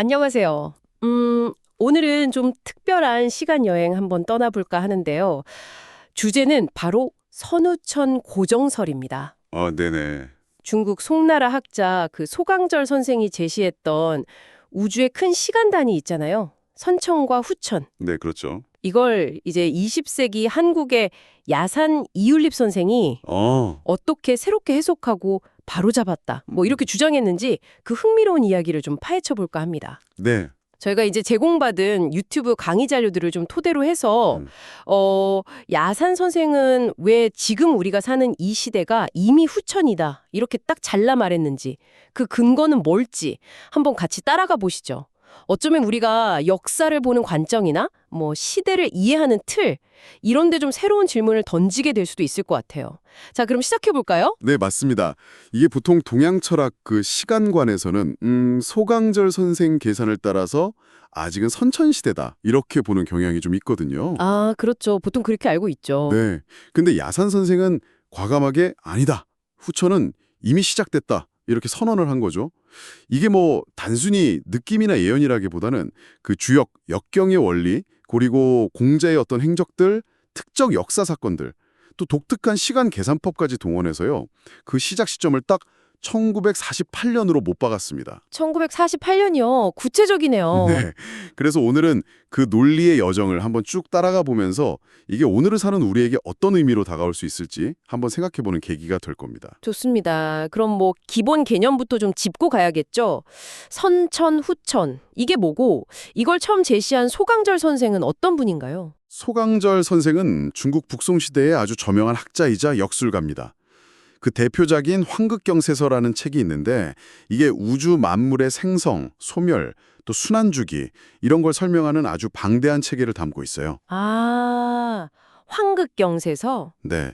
안녕하세요. 음, 오늘은 좀 특별한 시간 여행 한번 떠나볼까 하는데요. 주제는 바로 선우천 고정설입니다. 아, 네네. 중국 송나라 학자 그 소강절 선생이 제시했던 우주의 큰 시간 단위 있잖아요. 선천과 후천. 네, 그렇죠. 이걸 이제 20세기 한국의 야산 이율립 선생이 어, 어떻게 새롭게 해석하고 바로잡았다. 뭐 이렇게 주장했는지 그 흥미로운 이야기를 좀 파헤쳐 볼까 합니다. 네. 저희가 이제 제공받은 유튜브 강의 자료들을 좀 토대로 해서 음. 어, 야산 선생은 왜 지금 우리가 사는 이 시대가 이미 후천이다. 이렇게 딱 잘라 말했는지 그 근거는 뭘지 한번 같이 따라가 보시죠. 어쩌면 우리가 역사를 보는 관점이나 뭐 시대를 이해하는 틀 이런 데 좀 새로운 질문을 던지게 될 수도 있을 것 같아요. 자, 그럼 시작해 볼까요? 네, 맞습니다. 이게 보통 동양 철학 그 시간관에서는 음, 소강절 선생 계산을 따라서 아직은 선천 시대다. 이렇게 보는 경향이 좀 있거든요. 아, 그렇죠. 보통 그렇게 알고 있죠. 네. 근데 야산 선생은 과감하게 아니다. 후천은 이미 시작됐다. 이렇게 선언을 한 거죠. 이게 뭐 단순히 느낌이나 예언이라기보다는 그 주역, 역경의 원리, 그리고 공자의 어떤 행적들, 특정 역사 사건들, 또 독특한 시간 계산법까지 동원해서요. 그 시작 시점을 딱 1948년으로 못 박았습니다. 1948년이요. 구체적이네요. 네. 그래서 오늘은 그 논리의 여정을 한번 쭉 따라가 보면서 이게 오늘을 사는 우리에게 어떤 의미로 다가올 수 있을지 한번 생각해 보는 계기가 될 겁니다. 좋습니다. 그럼 뭐 기본 개념부터 좀 짚고 가야겠죠. 선천, 후천. 이게 뭐고 이걸 처음 제시한 소강절 선생은 어떤 분인가요? 소강절 선생은 중국 북송 시대의 아주 저명한 학자이자 역술가입니다. 그 대표작인 황극경세서라는 책이 있는데 이게 우주 만물의 생성, 소멸, 또 순환주기 이런 걸 설명하는 아주 방대한 체계를 담고 있어요. 아, 황극경세서? 네.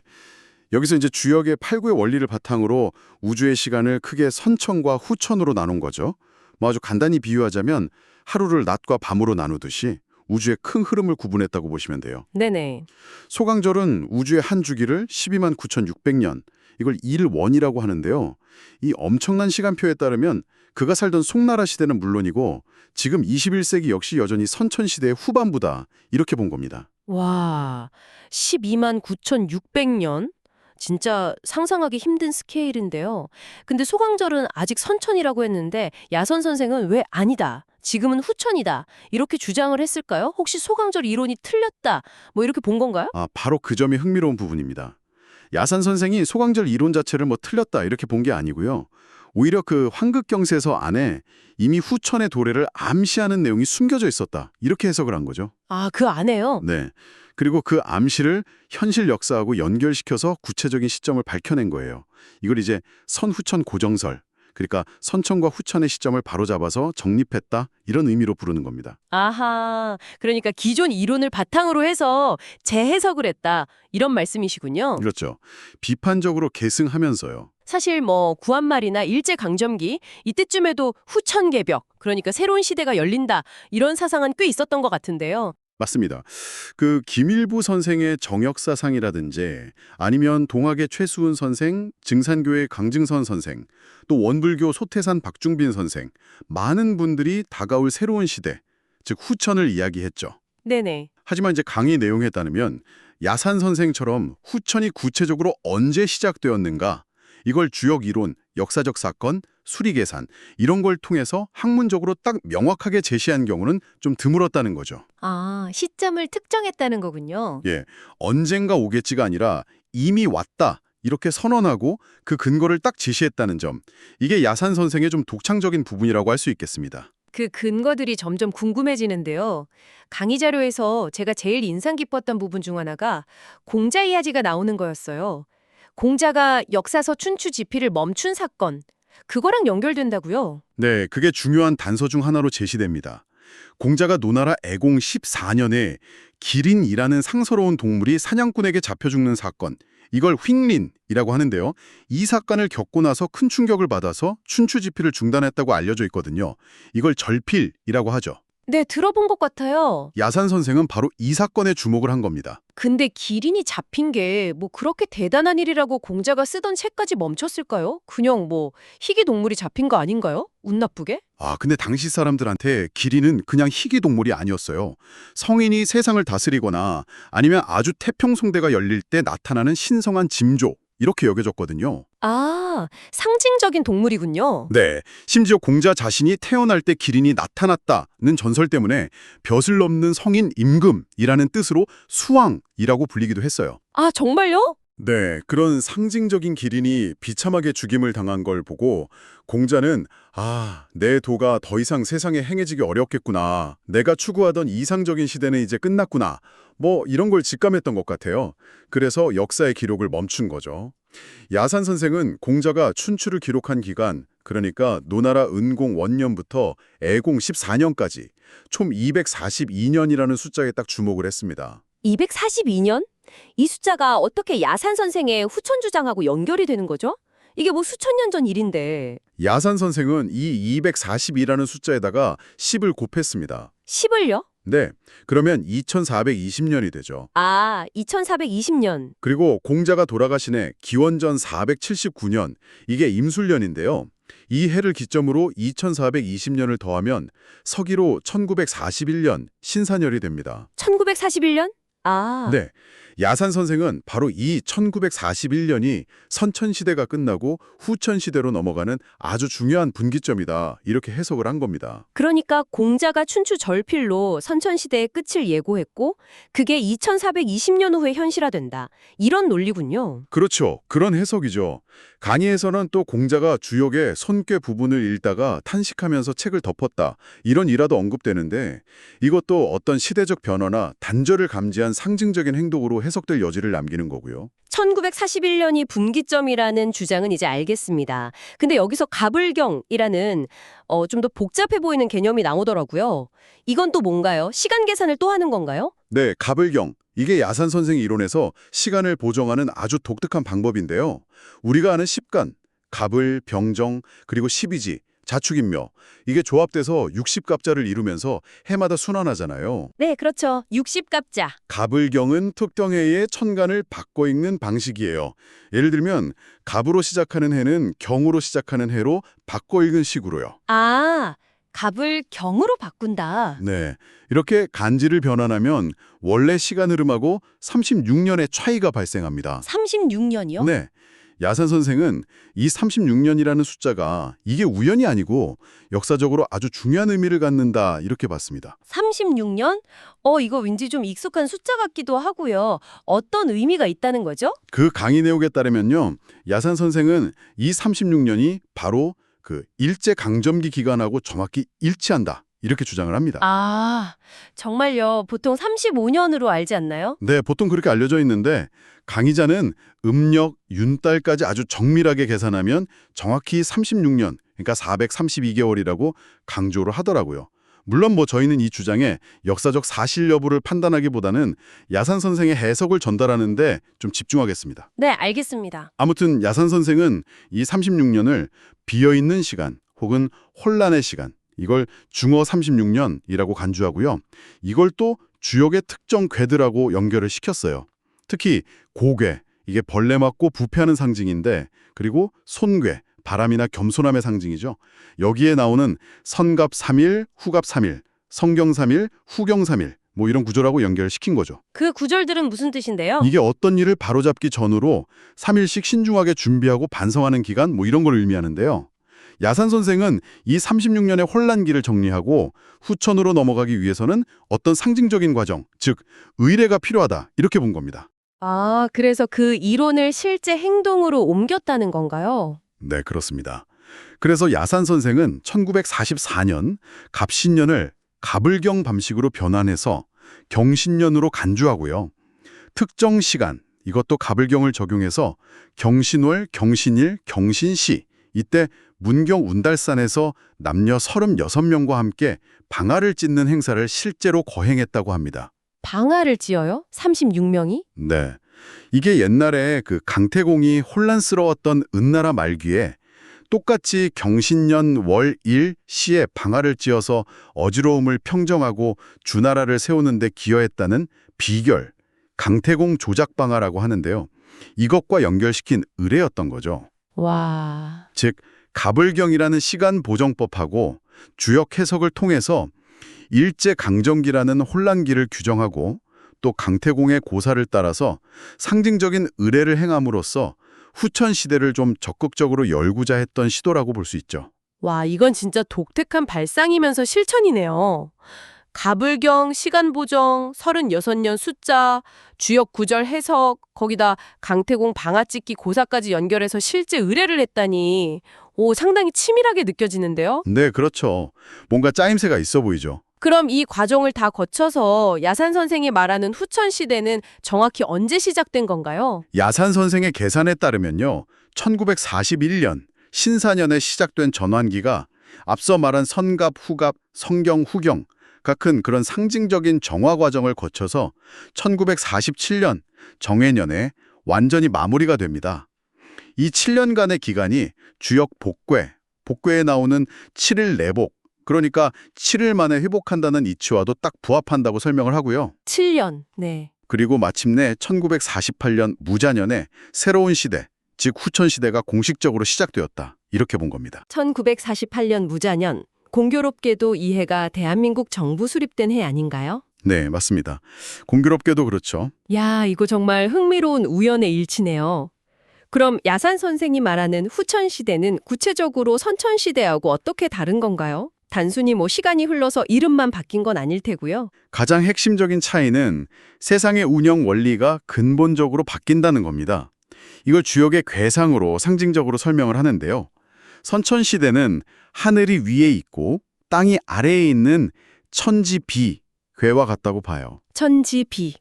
여기서 이제 주역의 팔구의 원리를 바탕으로 우주의 시간을 크게 선천과 후천으로 나눈 거죠. 뭐 아주 간단히 비유하자면 하루를 낮과 밤으로 나누듯이 우주의 큰 흐름을 구분했다고 보시면 돼요. 네네. 소강절은 우주의 한 주기를 12만 9,600년, 이걸 일원이라고 하는데요. 이 엄청난 시간표에 따르면 그가 살던 송나라 시대는 물론이고 지금 21세기 역시 여전히 선천 시대의 후반부다. 이렇게 본 겁니다. 와, 12만 9,600년? 진짜 상상하기 힘든 스케일인데요. 근데 소강절은 아직 선천이라고 했는데 야선 선생은 왜 아니다. 지금은 후천이다. 이렇게 주장을 했을까요? 혹시 소강절 이론이 틀렸다. 뭐 이렇게 본 건가요? 아, 바로 그 점이 흥미로운 부분입니다. 야산 선생이 소강절 이론 자체를 뭐 틀렸다 이렇게 본 게 아니고요. 오히려 그 황극경세서 안에 이미 후천의 도래를 암시하는 내용이 숨겨져 있었다. 이렇게 해석을 한 거죠. 아, 그 안에요? 네. 그리고 그 암시를 현실 역사하고 연결시켜서 구체적인 시점을 밝혀낸 거예요. 이걸 이제 선후천 고정설, 그러니까 선천과 후천의 시점을 바로잡아서 정립했다 이런 의미로 부르는 겁니다. 아하, 그러니까 기존 이론을 바탕으로 해서 재해석을 했다. 이런 말씀이시군요. 그렇죠. 비판적으로 계승하면서요. 사실 뭐 구한말이나 일제강점기 이때쯤에도 후천개벽, 그러니까 새로운 시대가 열린다. 이런 사상은 꽤 있었던 것 같은데요. 맞습니다. 그 김일부 선생의 정역사상이라든지 아니면 동학의 최수은 선생, 증산교의 강증선 선생, 또 원불교 소태산 박중빈 선생 많은 분들이 다가올 새로운 시대, 즉 후천을 이야기했죠. 네네. 하지만 이제 강의 내용에 따르면 야산 선생처럼 후천이 구체적으로 언제 시작되었는가 이걸 주역 이론, 역사적 사건, 수리 계산 이런 걸 통해서 학문적으로 딱 명확하게 제시한 경우는 좀 드물었다는 거죠. 아, 시점을 특정했다는 거군요. 예, 언젠가 오겠지가 아니라 이미 왔다 이렇게 선언하고 그 근거를 딱 제시했다는 점 이게 야산 선생의 좀 독창적인 부분이라고 할 수 있겠습니다. 그 근거들이 점점 궁금해지는데요. 강의 자료에서 제가 제일 인상 깊었던 부분 중 하나가 공자 이야기가 나오는 거였어요. 공자가 역사서 춘추 지필을 멈춘 사건. 그거랑 연결된다고요? 네, 그게 중요한 단서 중 하나로 제시됩니다. 공자가 노나라 애공 14년에 기린이라는 상서로운 동물이 사냥꾼에게 잡혀 죽는 사건, 이걸 휙린이라고 하는데요. 이 사건을 겪고 나서 큰 충격을 받아서 춘추지필을 중단했다고 알려져 있거든요. 이걸 절필이라고 하죠. 네, 들어본 것 같아요. 야산 선생은 바로 이 사건에 주목을 한 겁니다. 근데 기린이 잡힌 게 뭐 그렇게 대단한 일이라고 공자가 쓰던 책까지 멈췄을까요? 그냥 뭐 희귀 동물이 잡힌 거 아닌가요? 운 나쁘게? 아, 근데 당시 사람들한테 기린은 그냥 희귀 동물이 아니었어요. 성인이 세상을 다스리거나 아니면 아주 태평성대가 열릴 때 나타나는 신성한 징조 이렇게 여겨졌거든요. 아, 상징적인 동물이군요. 네, 심지어 공자 자신이 태어날 때 기린이 나타났다는 전설 때문에 벼슬 넘는 성인 임금이라는 뜻으로 수왕이라고 불리기도 했어요. 아, 정말요? 네, 그런 상징적인 기린이 비참하게 죽임을 당한 걸 보고 공자는 아, 내 도가 더 이상 세상에 행해지기 어렵겠구나. 내가 추구하던 이상적인 시대는 이제 끝났구나. 뭐 이런 걸 직감했던 것 같아요. 그래서 역사의 기록을 멈춘 거죠. 야산 선생은 공자가 춘추를 기록한 기간, 그러니까 노나라 은공 원년부터 애공 14년까지 총 242년이라는 숫자에 딱 주목을 했습니다. 242년? 이 숫자가 어떻게 야산 선생의 후천 주장하고 연결이 되는 거죠? 이게 뭐 수천 년 전 일인데 야산 선생은 이 242라는 숫자에다가 10을 곱했습니다. 10을요? 네, 그러면 2420년이 되죠. 아, 2420년. 그리고 공자가 돌아가신 해 기원전 479년, 이게 임술년인데요. 이 해를 기점으로 2420년을 더하면 서기로 1941년 신사년이 됩니다. 1941년? 아, 네, 야산 선생은 바로 이 1941년이 선천시대가 끝나고 후천시대로 넘어가는 아주 중요한 분기점이다 이렇게 해석을 한 겁니다. 그러니까 공자가 춘추 절필로 선천시대의 끝을 예고했고 그게 2420년 후에 현실화된다. 이런 논리군요. 그렇죠. 그런 해석이죠. 강의에서는 또 공자가 주역의 손괴 부분을 읽다가 탄식하면서 책을 덮었다. 이런 일화도 언급되는데 이것도 어떤 시대적 변화나 단절을 감지한 상징적인 행동으로 해석될 여지를 남기는 거고요. 1941년이 분기점이라는 주장은 이제 알겠습니다. 근데 여기서 가불경이라는 어, 좀 더 복잡해 보이는 개념이 나오더라고요. 이건 또 뭔가요? 시간 계산을 또 하는 건가요? 네, 가불경. 이게 야산 선생 이론에서 시간을 보정하는 아주 독특한 방법인데요. 우리가 아는 십간, 갑을, 병정, 그리고 십이지, 자축인묘. 이게 조합돼서 60갑자를 이루면서 해마다 순환하잖아요. 네, 그렇죠. 60갑자. 갑을경은 특정 해의 천간을 바꿔 읽는 방식이에요. 예를 들면 갑으로 시작하는 해는 경으로 시작하는 해로 바꿔 읽은 식으로요. 아, 갑을 경으로 바꾼다. 네, 이렇게 간지를 변환하면 원래 시간 흐름하고 36년의 차이가 발생합니다. 36년이요? 네. 야산 선생은 이 36년이라는 숫자가 이게 우연이 아니고 역사적으로 아주 중요한 의미를 갖는다 이렇게 봤습니다. 36년? 어, 이거 왠지 좀 익숙한 숫자 같기도 하고요. 어떤 의미가 있다는 거죠? 그 강의 내용에 따르면요. 야산 선생은 이 36년이 바로 그 일제 강점기 기간하고 정확히 일치한다. 이렇게 주장을 합니다. 아, 정말요. 보통 35년으로 알지 않나요? 네, 보통 그렇게 알려져 있는데 강의자는 음력, 윤달까지 아주 정밀하게 계산하면 정확히 36년, 그러니까 432개월이라고 강조를 하더라고요. 물론 뭐 저희는 이 주장에 역사적 사실 여부를 판단하기보다는 야산 선생의 해석을 전달하는데 좀 집중하겠습니다. 네, 알겠습니다. 아무튼 야산 선생은 이 36년을 비어있는 시간 혹은 혼란의 시간, 이걸 중어 36년이라고 간주하고요. 이걸 또 주역의 특정 괴들하고 연결을 시켰어요. 특히 고괴, 이게 벌레 맞고 부패하는 상징인데 그리고 손괴, 바람이나 겸손함의 상징이죠. 여기에 나오는 선갑 3일, 후갑 3일, 성경 3일, 후경 3일 뭐 이런 구조라고 연결시킨 거죠. 그 구절들은 무슨 뜻인데요? 이게 어떤 일을 바로잡기 전으로 3일씩 신중하게 준비하고 반성하는 기간 뭐 이런 걸 의미하는데요. 야산 선생은 이 36년의 혼란기를 정리하고 후천으로 넘어가기 위해서는 어떤 상징적인 과정, 즉 의례가 필요하다 이렇게 본 겁니다. 아, 그래서 그 이론을 실제 행동으로 옮겼다는 건가요? 네, 그렇습니다. 그래서 야산 선생은 1944년 갑신년을 갑을경 밤식으로 변환해서 경신년으로 간주하고요. 특정 시간, 이것도 갑을경을 적용해서 경신월, 경신일, 경신시 이때 문경 운달산에서 남녀 36명과 함께 방아를 찢는 행사를 실제로 거행했다고 합니다. 방아를 찧어요? 36명이? 네. 이게 옛날에 그 강태공이 혼란스러웠던 은나라 말기에 똑같이 경신년 월일 시에 방아를 찧어서 어지러움을 평정하고 주나라를 세우는 데 기여했다는 비결, 강태공 조작 방아라고 하는데요. 이것과 연결시킨 의뢰였던 거죠. 와. 즉 가불경이라는 시간 보정법하고 주역 해석을 통해서 일제 강점기라는 혼란기를 규정하고 또 강태공의 고사를 따라서 상징적인 의례를 행함으로써 후천 시대를 좀 적극적으로 열고자 했던 시도라고 볼 수 있죠. 와, 이건 진짜 독특한 발상이면서 실천이네요. 가불경, 시간 보정, 36년 숫자, 주역 구절 해석, 거기다 강태공 방아 찍기 고사까지 연결해서 실제 의뢰를 했다니, 오, 상당히 치밀하게 느껴지는데요? 네, 그렇죠. 뭔가 짜임새가 있어 보이죠. 그럼 이 과정을 다 거쳐서 야산 선생이 말하는 후천 시대는 정확히 언제 시작된 건가요? 야산 선생의 계산에 따르면요. 1941년 신사년에 시작된 전환기가 앞서 말한 선갑, 후갑, 성경, 후경 각큰 그런 상징적인 정화 과정을 거쳐서 1947년 정해년에 완전히 마무리가 됩니다. 이 7년간의 기간이 주역 복괴, 복괴에 나오는 7일 내복, 그러니까 7일 만에 회복한다는 이치와도 딱 부합한다고 설명을 하고요. 7년. 네. 그리고 마침내 1948년 무자년에 새로운 시대, 즉 후천 시대가 공식적으로 시작되었다. 이렇게 본 겁니다. 1948년 무자년. 공교롭게도 이 해가 대한민국 정부 수립된 해 아닌가요? 네, 맞습니다. 공교롭게도 그렇죠. 야, 이거 정말 흥미로운 우연의 일치네요. 그럼 야산 선생이 말하는 후천 시대는 구체적으로 선천 시대하고 어떻게 다른 건가요? 단순히 뭐 시간이 흘러서 이름만 바뀐 건 아닐 테고요. 가장 핵심적인 차이는 세상의 운영 원리가 근본적으로 바뀐다는 겁니다. 이걸 주역의 괴상으로 상징적으로 설명을 하는데요. 선천 시대는 하늘이 위에 있고 땅이 아래에 있는 천지비, 괴와 같다고 봐요. 천지비.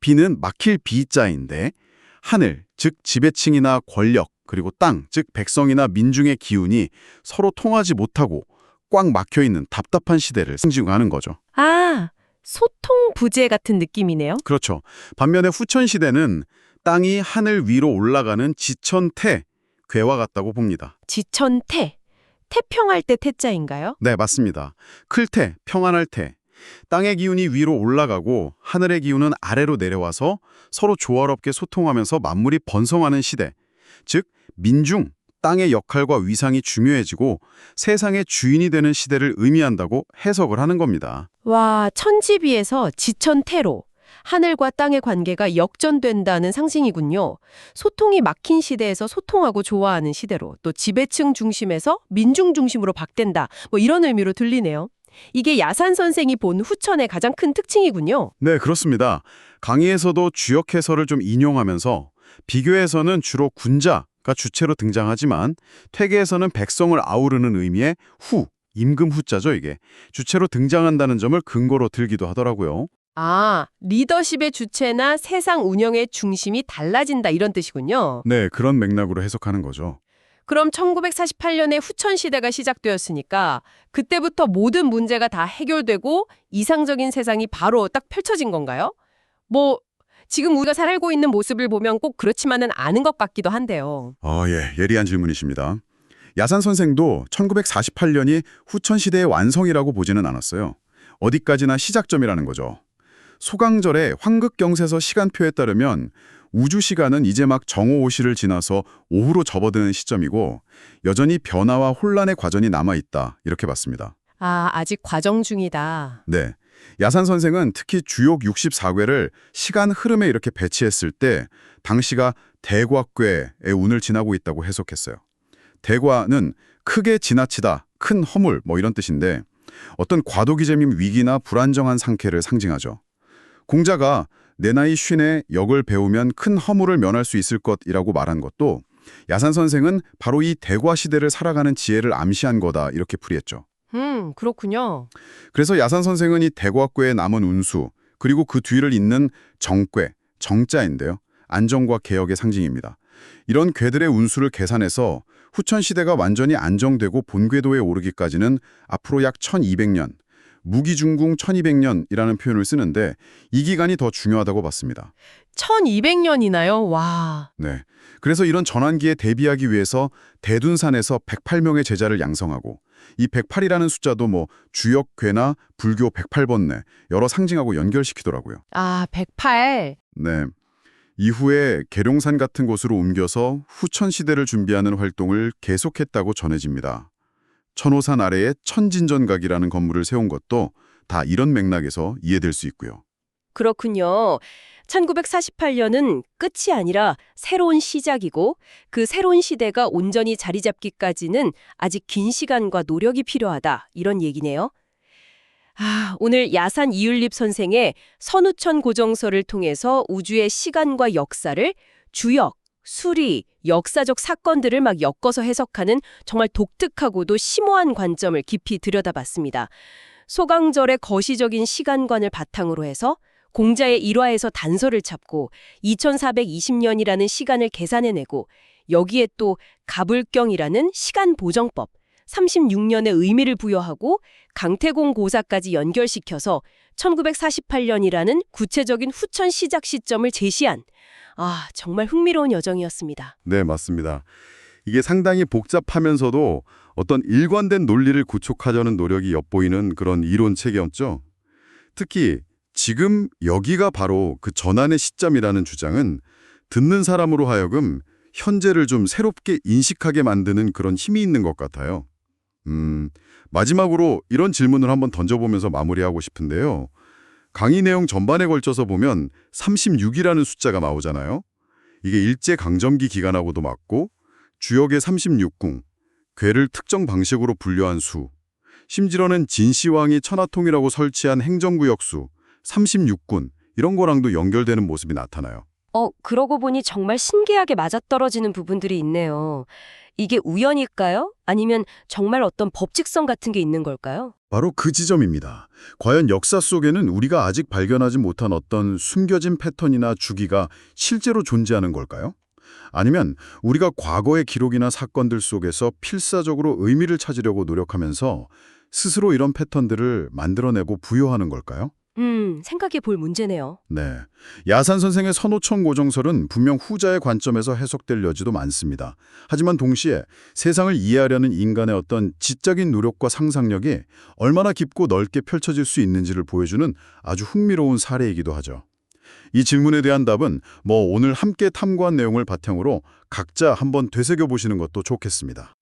비는 막힐 비자인데 하늘, 즉 지배층이나 권력, 그리고 땅, 즉 백성이나 민중의 기운이 서로 통하지 못하고 꽉 막혀 있는 답답한 시대를 상징하는 거죠. 아, 소통 부재 같은 느낌이네요. 그렇죠. 반면에 후천 시대는 땅이 하늘 위로 올라가는 지천태, 괴와 같다고 봅니다. 지천태. 태평할 때 태자인가요? 네, 맞습니다. 클 태, 평안할 태. 땅의 기운이 위로 올라가고 하늘의 기운은 아래로 내려와서 서로 조화롭게 소통하면서 만물이 번성하는 시대. 즉, 민중, 땅의 역할과 위상이 중요해지고 세상의 주인이 되는 시대를 의미한다고 해석을 하는 겁니다. 와, 천지비에서 지천태로 하늘과 땅의 관계가 역전된다는 상징이군요. 소통이 막힌 시대에서 소통하고 좋아하는 시대로 또 지배층 중심에서 민중 중심으로 바뀐다. 뭐 이런 의미로 들리네요. 이게 야산 선생이 본 후천의 가장 큰 특징이군요. 네, 그렇습니다. 강의에서도 주역 해설을 좀 인용하면서 비교에서는 주로 군자가 주체로 등장하지만 퇴계에서는 백성을 아우르는 의미의 후, 임금 후자죠, 이게. 주체로 등장한다는 점을 근거로 들기도 하더라고요. 아, 리더십의 주체나 세상 운영의 중심이 달라진다 이런 뜻이군요. 네, 그런 맥락으로 해석하는 거죠. 그럼 1948년에 후천 시대가 시작되었으니까 그때부터 모든 문제가 다 해결되고 이상적인 세상이 바로 딱 펼쳐진 건가요? 뭐 지금 우리가 살고 있는 모습을 보면 꼭 그렇지만은 않은 것 같기도 한데요. 아, 예, 예리한 질문이십니다. 야산 선생도 1948년이 후천 시대의 완성이라고 보지는 않았어요. 어디까지나 시작점이라는 거죠. 소강절의 황극경세서 시간표에 따르면 우주 시간은 이제 막 정오 오시를 지나서 오후로 접어드는 시점이고 여전히 변화와 혼란의 과정이 남아 있다 이렇게 봤습니다. 아, 아직 과정 중이다. 네. 야산 선생은 특히 주역 64궤를 시간 흐름에 이렇게 배치했을 때 당시가 대과궤의 운을 지나고 있다고 해석했어요. 대과는 크게 지나치다, 큰 허물 뭐 이런 뜻인데 어떤 과도기재민 위기나 불안정한 상태를 상징하죠. 공자가 내 나이 쉰에 역을 배우면 큰 허물을 면할 수 있을 것이라고 말한 것도 야산 선생은 바로 이 대과 시대를 살아가는 지혜를 암시한 거다 이렇게 풀이했죠. 음, 그렇군요. 그래서 야산 선생은 이 대과궤의 남은 운수 그리고 그 뒤를 잇는 정궤, 정자인데요. 안정과 개혁의 상징입니다. 이런 궤들의 운수를 계산해서 후천 시대가 완전히 안정되고 본궤도에 오르기까지는 앞으로 약 1200년, 무기중궁 1200년이라는 표현을 쓰는데 이 기간이 더 중요하다고 봤습니다. 1200년이나요? 와. 네. 그래서 이런 전환기에 대비하기 위해서 대둔산에서 108명의 제자를 양성하고 이 108이라는 숫자도 뭐 주역 괴나 불교 108번뇌 여러 상징하고 연결시키더라고요. 아, 108. 네. 이후에 계룡산 같은 곳으로 옮겨서 후천 시대를 준비하는 활동을 계속했다고 전해집니다. 천호산 아래에 천진전각이라는 건물을 세운 것도 다 이런 맥락에서 이해될 수 있고요. 그렇군요. 1948년은 끝이 아니라 새로운 시작이고 그 새로운 시대가 온전히 자리 잡기까지는 아직 긴 시간과 노력이 필요하다. 이런 얘기네요. 아, 오늘 야산 이율립 선생의 선우천 고정서를 통해서 우주의 시간과 역사를 주역, 수리, 역사적 사건들을 막 엮어서 해석하는 정말 독특하고도 심오한 관점을 깊이 들여다봤습니다. 소강절의 거시적인 시간관을 바탕으로 해서 공자의 일화에서 단서를 찾고 2420년이라는 시간을 계산해내고 여기에 또 가불경이라는 시간 보정법 36년의 의미를 부여하고 강태공 고사까지 연결시켜서 1948년이라는 구체적인 후천 시작 시점을 제시한 아, 정말 흥미로운 여정이었습니다. 네, 맞습니다. 이게 상당히 복잡하면서도 어떤 일관된 논리를 구축하려는 노력이 엿보이는 그런 이론 체계였죠. 특히 지금 여기가 바로 그 전환의 시점이라는 주장은 듣는 사람으로 하여금 현재를 좀 새롭게 인식하게 만드는 그런 힘이 있는 것 같아요. 음, 마지막으로 이런 질문을 한번 던져보면서 마무리하고 싶은데요. 강의 내용 전반에 걸쳐서 보면 36이라는 숫자가 나오잖아요. 이게 일제강점기 기간하고도 맞고 주역의 36궁, 괴를 특정 방식으로 분류한 수, 심지어는 진시황이 천하통이라고 설치한 행정구역 수, 36군 이런 거랑도 연결되는 모습이 나타나요. 어, 그러고 보니 정말 신기하게 맞아떨어지는 부분들이 있네요. 이게 우연일까요? 아니면 정말 어떤 법칙성 같은 게 있는 걸까요? 바로 그 지점입니다. 과연 역사 속에는 우리가 아직 발견하지 못한 어떤 숨겨진 패턴이나 주기가 실제로 존재하는 걸까요? 아니면 우리가 과거의 기록이나 사건들 속에서 필사적으로 의미를 찾으려고 노력하면서 스스로 이런 패턴들을 만들어내고 부여하는 걸까요? 음, 생각해 볼 문제네요. 네. 야산 선생의 선호청 고정설은 분명 후자의 관점에서 해석될 여지도 많습니다. 하지만 동시에 세상을 이해하려는 인간의 어떤 지적인 노력과 상상력이 얼마나 깊고 넓게 펼쳐질 수 있는지를 보여주는 아주 흥미로운 사례이기도 하죠. 이 질문에 대한 답은 뭐 오늘 함께 탐구한 내용을 바탕으로 각자 한번 되새겨 보시는 것도 좋겠습니다.